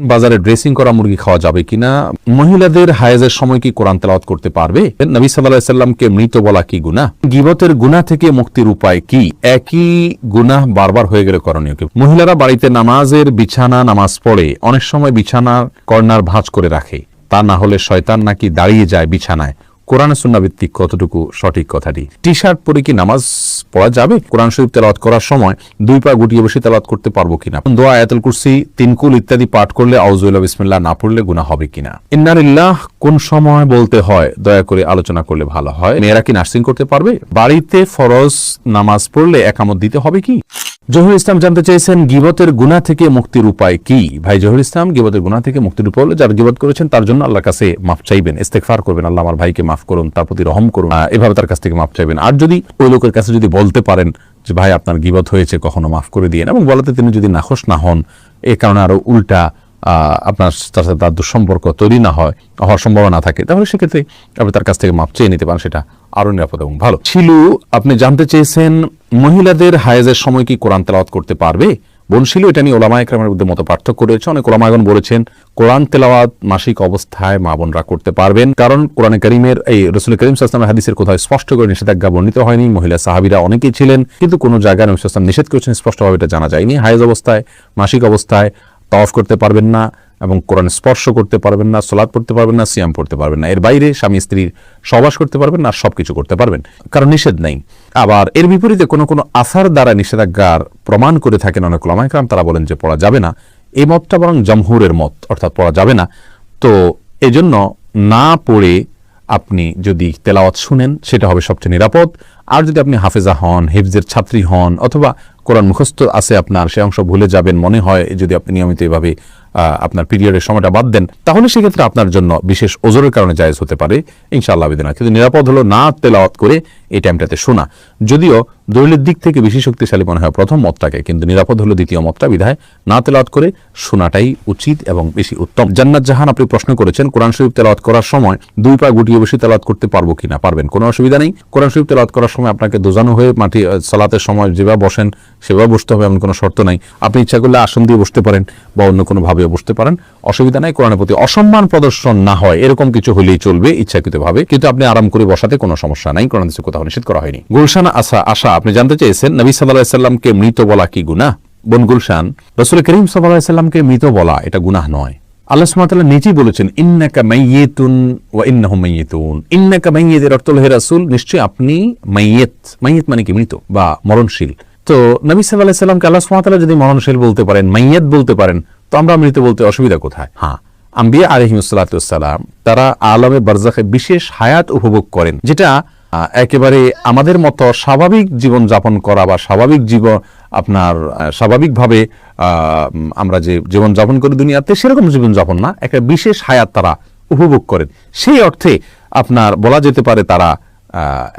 বাজারে ড্রেসিং করা মুরগি খাওয়া যাবে কিনা? মহিলাদের হায়েজের সময় কি কোরআন তেলাওয়াত করতে পারবে? নবী সাল্লাহ সাল্লামকে মৃত বলা কি গুনাহ? গিবতের গুনাহ থেকে মুক্তির উপায় কি? একই গুনাহ বারবার হয়ে গেলে করণীয় কি? মহিলারা বাড়িতে নামাজের বিছানা, নামাজ পড়ে, অনেক সময় বিছানার কর্নার ভাঁজ করে রাখে। তা না হলে শয়তান নাকি দাঁড়িয়ে যায় বিছানায়। কোরআন সুন্নাভিত্তিক কতটুকু সঠিক কথাটি? টি শার্ট পরে কি নামাজ পড়া যাবে? কোরআন শরীফ তেলাওয়াত করার সময় দুই পা গুটিয়ে বসে তেলাওয়াত করতে পারব কিনা? দোয়া, আয়াতুল কুরসি তিনকুল ইত্যাদি পাঠ করলে আউজুল্লাহ বিসমিল্লাহ না পড়লে গুনাহ হবে কিনা? ইন্নারিল্লাহ কোন সময় বলতে হয়? দয়া করে আলোচনা করলে ভালো হয়। মেয়েরা কি নার্সিং করতে পারবে? বাড়িতে ফরজ নামাজ পড়লে একামত দিতে হবে কি? জহুর ইসলাম জানতে চেয়েছেন, গিবতের গুণা থেকে মুক্তির উপায় কি? ভাই জহুর ইসলাম, গিবতের গুণা থেকে মুক্তির উপায় হলো, যারা গিবত করেছেন, তার জন্য আল্লাহর কাছে মাফ চাইবেন ইস্তেকফার করবেন। আল্লাহ আমার ভাইকে মাফ করুন, তার প্রতি রহম করুন এভাবে তার কাছ থেকে মাফ চাইবেন। আর যদি ওই লোকের কাছে যদি বলতে পারেন যে, ভাই, আপনার গিবত হয়েছে, কখনো মাফ করে দিয়েন। এবং বলাতে তিনি যদি নাখোশ না হন, এ কারণে আরও উল্টা আপনার তার সাথে তার দুঃসম্পর্ক তৈরি না হয়, হওয়ার সম্ভাবনা থাকে, তাহলে সেক্ষেত্রে আপনি তার কাছ থেকে মাপ চেয়ে নিতে পারেন, সেটা আরও নিরাপদ এবং ভালো। ছিল, আপনি জানতে চেয়েছেন মহিলাদের হায়েজের সময় কি কোরআন তেলাওয়াত করতে পারবে? বনশিল, এটা নিয়ে ওলামা একরামের মধ্যে মতো পার্থক্য রয়েছে। অনেক ওলামায়গণ বলেছেন, কোরআন তেলাওয়াত মাসিক অবস্থায় মা বোনরা করতে পারবেন। কারণ কোরআন করিমের, এই রসুল করিম সাল্লামের হাদিসের কোথায় স্পষ্ট করে নিষেধাজ্ঞা বর্ণিত হয়নি। মহিলা সাহাবিরা অনেকেই ছিলেন, কিন্তু কোনো জায়গায় নবী সাল্লাম নিষেধ করেছেন, স্পষ্টভাবে এটা জানা যায়নি। হায়েজ অবস্থায়, মাসিক অবস্থায় তওয়াফ করতে পারবেন না এবং কোরআন স্পর্শ করতে পারবেন না সোলাদ পড়তে পারবেন না, সিয়াম পড়তে পারবেন না। এর বাইরে স্বামী স্ত্রীর সবাস করতে পারবেন না আর সবকিছু করতে পারবেন। কারণ নিষেধ নেই। আবার এর বিপরীতে কোনো কোনো আসার দ্বারা নিষেধাজ্ঞার প্রমাণ করে থাকেন অনেক লামাইকরাম তারা বলেন যে পড়া যাবে না। এই মতটা বরং জমহুরের মত, অর্থাৎ পড়া যাবে না। তো এজন্য না পড়ে আপনি যদি তেলাওয়াত শুনেন, সেটা হবে সবচেয়ে নিরাপদ। আর যদি আপনি হাফেজা হন, হিফজের ছাত্রী হন অথবা কোরআন মুখস্থ আছে আপনার সে অংশ ভুলে যাবেন মনে হয় যদি আপনি নিয়মিত এভাবে আপনার পিরিয়ডের সময়টা বাদ দেন, তাহলে সেক্ষেত্রে আপনার জন্য বিশেষ ওজোরের কারণে জায়েজ হতে পারে। ইনশাআল্লাহ বিদিনা কিন্তু নিরাপদ হলো না তেলাওয়াত করে এই টাইমটাতে শোনা। যদিও দলিলের দিক থেকে বেশি শক্তিশালী মনে হয় প্রথম মতটাকে, কিন্তু নিরাপদ হলো দ্বিতীয় মতটা, বিধায় না তেলাওয়াত করে শোনাটাই উচিত এবং বেশি উত্তম। জান্নাত জাহান, আপনি প্রশ্ন করেছেন, কোরআন শরীফ তেলাওয়াত করার সময় দুই পা গুটিয়ে বসে তেলাওয়াত করতে পারব কিনা? পারবেন। কোনো অসুবিধা নেই। কোরআন শরীফ তেলাওয়াত করার সময় আপনাকে দোজানো হয়ে মাটি সালাতের সময় যেভাবে বসেন, সেভাবে বসতে হবে, এমন কোনো শর্ত নাই। আপনি ইচ্ছা করলে আসন দিয়ে বসতে পারেন বা অন্য কোনো ভাবে বসতে পারেন। অসুবিধা নাই, কোরআনের প্রতি অসম্মান প্রদর্শন না হয়, এরকম কিছু হলেই চলবে ইচ্ছাকৃত ভাবে কিন্তু আপনি আরাম করে বসাতে কোনো সমস্যা নাই, কোরআন কোথাও নিষেধ করা হয়নি। গুলশান আসা আশা আপনি জানতে চেয়েছেন, নবী সাল্লাহ সাল্লামকে মৃত বলা কি গুনা বোন গুলশান, রসুল করিম সাল্লাহ সাল্লামকে মৃত বলা এটা গুনাহ নয়। আল্লাহ সুবহানাহু নিজেই বলেছেন, ইন্নাকা মাইয়িতুন মাইয়িতুন। ইন্নাকা অর্থ হে রাসূল, নিশ্চয়ই আপনি মাইয়িত। মাইয়িত মানে কি, মৃত বা মরণশীল। তো নবী আলাইহি সাল্লামকে আল্লাহ তাআলা যদি মরণশীল বলতে পারেন, মাইয়িত বলতে পারেন তো আমরা মৃত বলতে অসুবিধা কোথায়? হ্যাঁ আম্বিয়া আলহিমসাল্লাম তারা আলমে বারজাখে বিশেষ হায়াত উপভোগ করেন, যেটা একেবারে আমাদের মতো স্বাভাবিক জীবন যাপন করা বা স্বাভাবিক জীবন আপনার স্বাভাবিকভাবে আমরা যে জীবন যাপন করি দুনিয়াতে, সেরকম জীবন যাপন না, একটা বিশেষ হায়াত তারা উপভোগ করেন। সেই অর্থে আপনার, বলা যেতে পারে তারা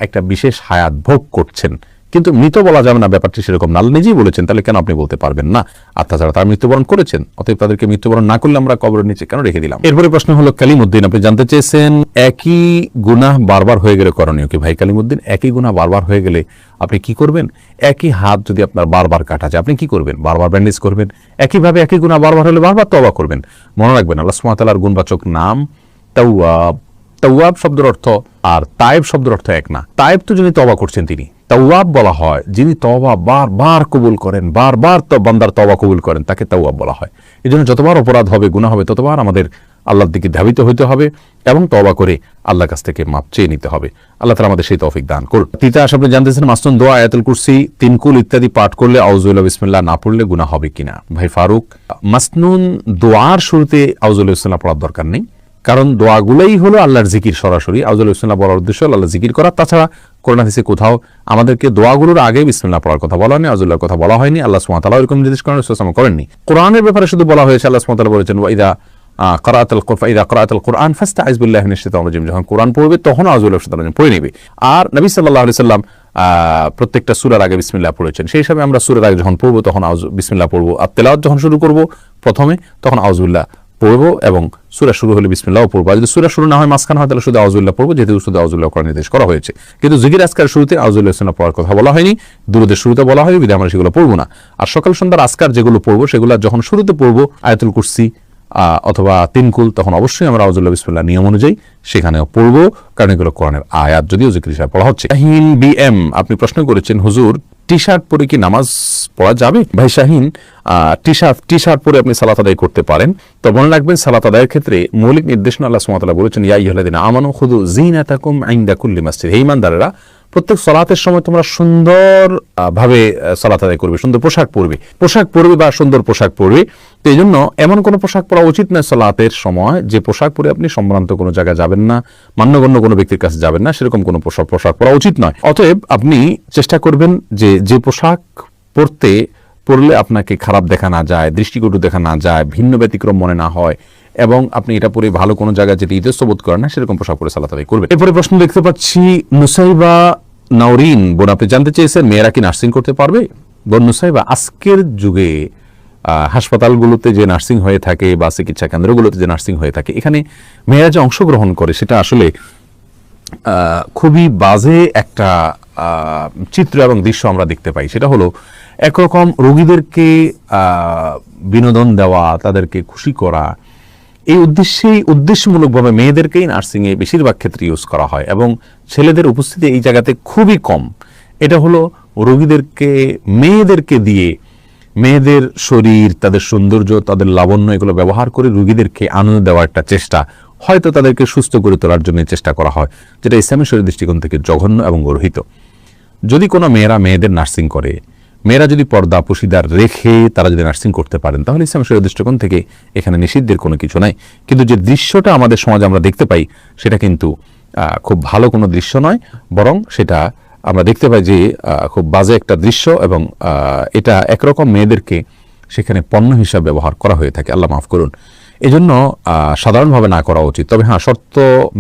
একটা বিশেষ হায়াত ভোগ করছেন। কিন্তু মৃত বলা যাবে না, ব্যাপারটি সেরকম না। নিজেই বলেছেন, তাহলে কেন আপনি বলতে পারবেন না? আর তাছাড়া তারা মৃত্যুবরণ করেছেন, অতএব তাদেরকে মৃত্যুবরণ না করলে আমরা কবরের নিচে কেন রেখে দিলাম? এরপরে প্রশ্ন হলো, কালিমুদ্দিন, আপনি জানতে চেয়েছেন একই গুনাহ বারবার হয়ে গেলে করণীয় কি? ভাই কালিমুদ্দিন, একই গুনাহ বারবার হয়ে গেলে আপনি কি করবেন? একই হাত যদি আপনার বারবার কাটা যায়, আপনি কি করবেন? বারবার ব্যান্ডেজ করবেন? একইভাবে একই গুনাহ বারবার হলে বারবার তবা করবেন? মনে রাখবেন, আল্লাহ সুমাতালার গুণবাচক নাম তাওয়াব। তাওয়াব শব্দের অর্থ আর তায়েব শব্দের অর্থ এক না। তায়েব তো যিনি তবা করছেন তিনি। তাওয়াব বলা হয়, যিনি তবা বারবার কবুল করেন, বারবার তো বান্দার তবা কবুল করেন, তাকে তাওয়াব বলা হয়। এই জন্য যতবার অপরাধ হবে গুণা হবে, ততবার আমাদের আল্লাহর দিকে ধাবিত হইতে হবে এবং তবা করে আল্লাহর কাছ থেকে মাপ চেয়ে নিতে হবে। আল্লাহ তালা আমাদের সেই তৌফিক দান করুন। তিতা আপনি জানতেছেন, মাসনুন দোয়া, আয়াতুল কুরসি তিনকুল ইত্যাদি পাঠ করলে আউজুল্লাহ বিসমিল্লাহ না পড়লে গুণা হবে কিনা? ভাই ফারুক, মাসনুন দোয়ার শুরুতে আউজুল্লাহ ইসলাম পড়ার দরকার নেই। কারণ দোয়াগুলোই হলো আল্লাহর জিকির সরাসরি। আউজুল ইসলাম বলার উদ্দেশ্য আল্লাহ জিকির করা। তাছাড়া করোনা হাদিসে কোথাও আমাদেরকে দোয়াগুলোর আগে বিসমিল্লাহ পড়ার কথা বলা হয়নি আউজুল্লাহর কথা বলা হয়নি, আল্লাহ সুমাতালা এরকম নির্দেশ করেন সুসাম করেননি। কোরআনের ব্যাপারে শুধু বলা হয়েছে, আল্লাহ সুমাতালা বলেছেন ওয়াইদা করাতাল ইদা করাতাল কোরআন ফাস্তা আইজবুল্লাহ নিশ্চিত রাজিম। যখন কোরআন পড়বে, তখন আউজুল্লাহ রাজিম পড়ে নেবে। আর নবী সাল্লাহ আলি সাল্লাম প্রত্যেকটা সুরার আগে বিসমিল্লাহ পড়েছেন। সেই হিসাবে আমরা সুরের আগে যখন পড়ব, তখন আউজ, বিসমিল্লাহ পড়ব। আর তেলাওয়াত যখন শুরু করব, প্রথমে, তখন আউজুল্লাহ পড়ব এবং সুরা শুরু হলে বিসমিল্লাহ পড়ব। আর যদি সুরা শুরু না হয়, মাঝখানে হয়, তাহলে শুধু আউজুল্লাহ পড়ব, যেহেতু শুধু আউজুল্লাহ করার নির্দেশ করা হয়েছে। কিন্তু জিকির আজকার শুরুতে আউজুল্লাহ ইসলাম পড়ার কথা বলা হয়নি, দুরুদের শুরুতে বলা হয় বিধায় আমরা সেগুলো পড়ব না। আর সকাল সন্ধ্যার আজকার যেগুলো পড়ব, সেগুলো যখন শুরুতে পড়ব, আয়াতুল কুরসি অথবা তিনকুল, তখন অবশ্যই আমরা আউজুল্লাহ বিসমুল্লাহ নিয়ম অনুযায়ী সেখানেও পড়ব, কারণ এগুলো কোরআনের আয়াত, যদিও জিক্র হিসাবে পড়া হচ্ছে। বি এম, আপনি প্রশ্ন করেছেন, হুজুর টি শার্ট পরে কি নামাজ পড়া যাবে? ভাই Shahin T shirt T shirt পরে আপনি সালাত আদায় করতে পারেন। তো মনে রাখবেন, সালাত আদায়ের ক্ষেত্রে মৌলিক নির্দেশনা আল্লাহ সুমাতাল্লাহ বলেছেন, ইয়া ইহলাদিন আমানো খুদু জিনাতাকুম আইন্দা কুল্লি হে ইমানদারেরা প্রত্যেক সলাতের সময় তোমরা সুন্দর ভাবে সলাত আদায় করবে, সুন্দর পোশাক পরবে। পোশাক পরবে বা সুন্দর পোশাক পরবে। তো এই জন্য এমন কোনো পোশাক পরা উচিত নয় সলাতের সময় যে পোশাক পরে আপনি সম্ভ্রান্ত কোনো জায়গায় যাবেন না, মান্যগণ্য কোনো ব্যক্তির কাছে যাবেন না, সেরকম কোনো পোশাক পোশাক পরা উচিত নয়। অতএব আপনি চেষ্টা করবেন যে যে পোশাক পরতে, পরলে আপনাকে খারাপ দেখা না যায়, দৃষ্টিকটু দেখা না যায়, ভিন্ন ব্যতিক্রম মনে না হয় এবং আপনি এটা পরে ভালো কোনো জায়গায় যেটি ইতস্ত বোধ করেন না, সেরকম পোশাক পরে সালাত আদায় করবেন। এরপরে প্রশ্ন দেখতে পাচ্ছি, নুসাইবা নাউরিন বোন আপনি জানতে চেয়েছেন, মেয়েরা কি নার্সিং করতে পারবে? বোন নুসাইবা, আজকের যুগে হাসপাতালগুলোতে যে নার্সিং হয়ে থাকে বা চিকিৎসা কেন্দ্রগুলোতে যে নার্সিং হয়ে থাকে, এখানে মেয়েরা যে অংশগ্রহণ করে, সেটা আসলে খুবই বাজে একটা চিত্র এবং দৃশ্য আমরা দেখতে পাই। সেটা হলো, একরকম রোগীদেরকে বিনোদন দেওয়া, তাদেরকে খুশি করা এই উদ্দেশ্যেই, উদ্দেশ্যমূলকভাবে মেয়েদেরকেই নার্সিংয়ে বেশিরভাগ ক্ষেত্রে ইউজ করা হয় এবং ছেলেদের উপস্থিতি এই জায়গাতে খুবই কম। এটা হলো রোগীদেরকে, মেয়েদেরকে দিয়ে মেয়েদের শরীর, তাদের সৌন্দর্য, তাদের লাবণ্য এগুলো ব্যবহার করে রোগীদেরকে আনন্দ দেওয়ার একটা চেষ্টা, হয়তো তাদেরকে সুস্থ করে তোলার জন্য চেষ্টা করা হয়, যেটা ইসলামী শরীর দৃষ্টিকোণ থেকে জঘন্য এবং গর্হিত। যদি কোনো মেয়েরা মেয়েদের নার্সিং করে মেয়েরা যদি পর্দা পুশিদার রেখে তারা যদি নার্সিং করতে পারেন, তাহলে ইসলাম শরীর দৃষ্টিকোণ থেকে এখানে নিষিদ্ধের কোনো কিছু নাই। কিন্তু যে দৃশ্যটা আমাদের সমাজে আমরা দেখতে পাই, সেটা কিন্তু খুব ভালো কোনো দৃশ্য নয়, বরং সেটা আমরা দেখতে পাই যে খুব বাজে একটা দৃশ্য এবং এটা একরকম মেয়েদেরকে সেখানে পণ্য হিসাবে ব্যবহার করা হয়ে থাকে। আল্লাহ মাফ করুন। এজন্য সাধারণভাবে না করা উচিত। তবে হ্যাঁ শর্ত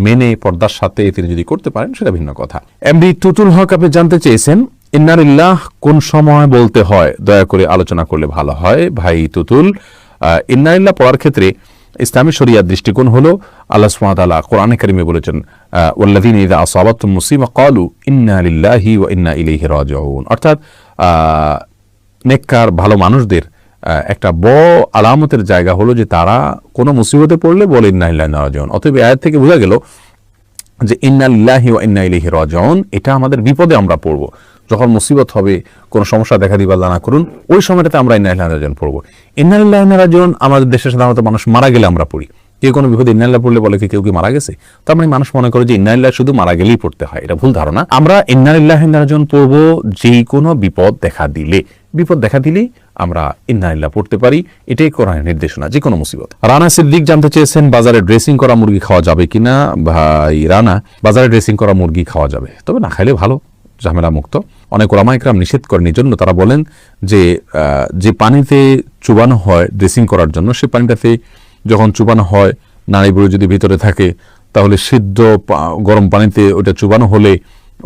মেনে পর্দার সাথে তিনি যদি করতে পারেন, সেটা ভিন্ন কথা। এমডি টুটুল হক আপনি জানতে চেয়েছেন ইন্নারিল্লাহ কোন সময় বলতে হয়? দয়া করে আলোচনা করলে ভালো হয়। ভাই তুতুল ইন্নারিল্লাহ পড়ার ক্ষেত্রে ইসলামী শরিয়ার দৃষ্টিকোণ হল আল্লাহ সুবহানাহু কোরআনে কারিমে বলেছেন আহ, ওয়াল্লাযীনা ইযা আসাবাতুম মুসিবা ক্বালু ইন্না লিল্লাহি ওয়া ইন্না ইলাইহি রাজিউন। অর্থাৎ নেককার ভালো মানুষদের একটা বড় আলামতের জায়গা হলো যে তারা কোনো মুসিবতে পড়লে বলে ইন্না ইল্লাহি রাজিউন। অতএব আয়াত থেকে বোঝা গেল যে ইন্নাল্লাহি ও ইন্না ইলিহি রাজন এটা আমাদের বিপদে আমরা পড়ব। যখন মুসিবত হবে, কোনো সমস্যা দেখা দিবা, আল্লাহ না করুন, ওই সময়টাতে আমরা ইন্নালিল্লাহি পড়ব। পড়ব ইল্লাহ রাজন আমাদের দেশে সাধারণত মানুষ মারা গেলে আমরা পড়ি। কেউ কোনো বিপদে ইন্নালিল্লাহ পড়লে বলে কি কেউ কি মারা গেছে? তার মানে মানুষ মনে করে যে ইন্নালিল্লাহ শুধু মারা গেলেই পড়তে হয়। এটা ভুল ধারণা। আমরা ইন্নালিল্লাহি রাজিউন পড়ব যেই কোনো বিপদ দেখা দিলে। বিপদ দেখা দিলেই আমরা ইন্নালিল্লাহ পড়তে পারি। এটাই কোরআনের নির্দেশনা, যে কোনো মুসিবত। রানা সিদ্দিক জানতে চেয়েছেন, বাজারে ড্রেসিং করা মুরগি খাওয়া যাবে কিনা? ভাই, রানা, বাজারে ড্রেসিং করা মুরগি খাওয়া যাবে। তবে না খাইলে ভালো, ঝামেলা মুক্ত। অনেক ওলামাইকরাম নিষেধ করেন এই জন্য। তারা বলেন যে যে পানিতে চুবানো হয় ড্রেসিং করার জন্য, সে পানিটাতে যখন চুবানো হয়, নারী বুড়ো যদি ভিতরে থাকে, তাহলে সিদ্ধ গরম পানিতে ওটা চুবানো হলে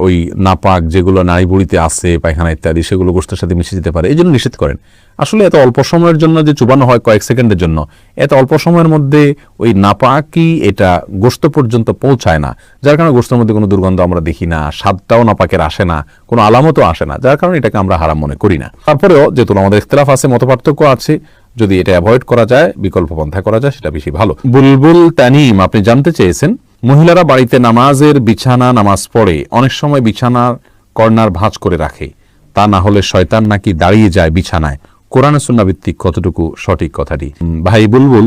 ওই নাপাক যেগুলো নারী বুড়িতে আছে, পায়খানা ইত্যাদি, সেগুলো গোষ্ঠের সাথে মিশে যেতে পারে। এই জন্য নিষেধ করেন। আসলে এত অল্প সময়ের জন্য যে চুবানো হয় কয়েক সেকেন্ডের জন্য, এত অল্প সময়ের মধ্যে ওই নাপাকি এটা গোস্ত পর্যন্ত পৌঁছায় না। যার কারণে গোস্তের মধ্যে কোনো দুর্গন্ধ আমরা দেখি না, স্বাদটাও নাপাকের আসে না, কোনো আলামতও আসে না, যার কারণে এটাকে আমরা হারাম মনে করি না। তারপরেও যেহেতু আমাদের ইখতলাফ আছে, মতপার্থক্য আছে যদি এটা অ্যাভয়েড করা যায়, বিকল্প পন্থা করা যায়, সেটা বেশি ভালো। বুলবুল তানিম, আপনি জানতে চেয়েছেন, মহিলারা বাড়িতে নামাজের বিছানা, নামাজ পড়ে, অনেক সময় বিছানার কর্নার ভাঁজ করে রাখে। তা না হলে শয়তান নাকি দাঁড়িয়ে যায় বিছানায়। কোরআন সুন্না ভিত্তিক কতটুকু সঠিক কথাটি? ভাই বুলবুল,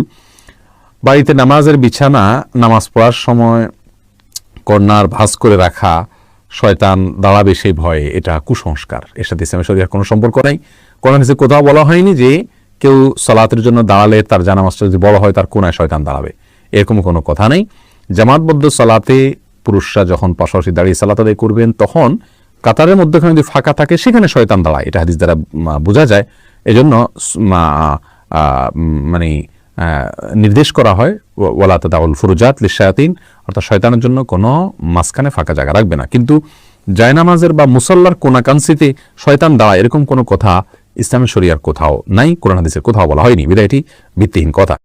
বাড়িতে নামাজের বিছানা, নামাজ পড়ার সময় কর্নার ভাঁজ করে রাখা, শয়তান দাঁড়াবে সেই ভয়ে, এটা কুসংস্কার। এর সাথে ইসলামের শরীরের কোনো সম্পর্ক নাই। কোরআন কোথাও বলা হয়নি যে কেউ সালাতের জন্য দাঁড়ালে তার জানামাজটা যদি বড় হয়, তার কোনায় শয়তান দাঁড়াবে। এরকম কোনো কথা নেই। জামাতবদ্ধ সালাতে পুরুষরা যখন পাশাপাশি দাঁড়িয়ে সালাত আদায় করবেন, তখন কাতারের মধ্যখানে যদি ফাঁকা থাকে, সেখানে শয়তান দাঁড়ায়। এটা হাদিস দ্বারা বোঝা যায়। এজন্য মানে নির্দেশ করা হয়, ওয়া- ওয়ালা তাদাউল ফুরুজাত লিশায়াতিন অর্থাৎ শয়তানের জন্য কোনো মাঝখানে ফাঁকা জায়গা রাখবে না। কিন্তু জায়নামাজের বা মুসল্লার কোনাকাংশিতে শয়তান দাঁড়ায়, এরকম কোনো কথা ইসলামের শরিয়ার কোথাও নাই কোরআন হাদিসের কোথাও বলা হয়নি। বিদায় এটি ভিত্তিহীন কথা।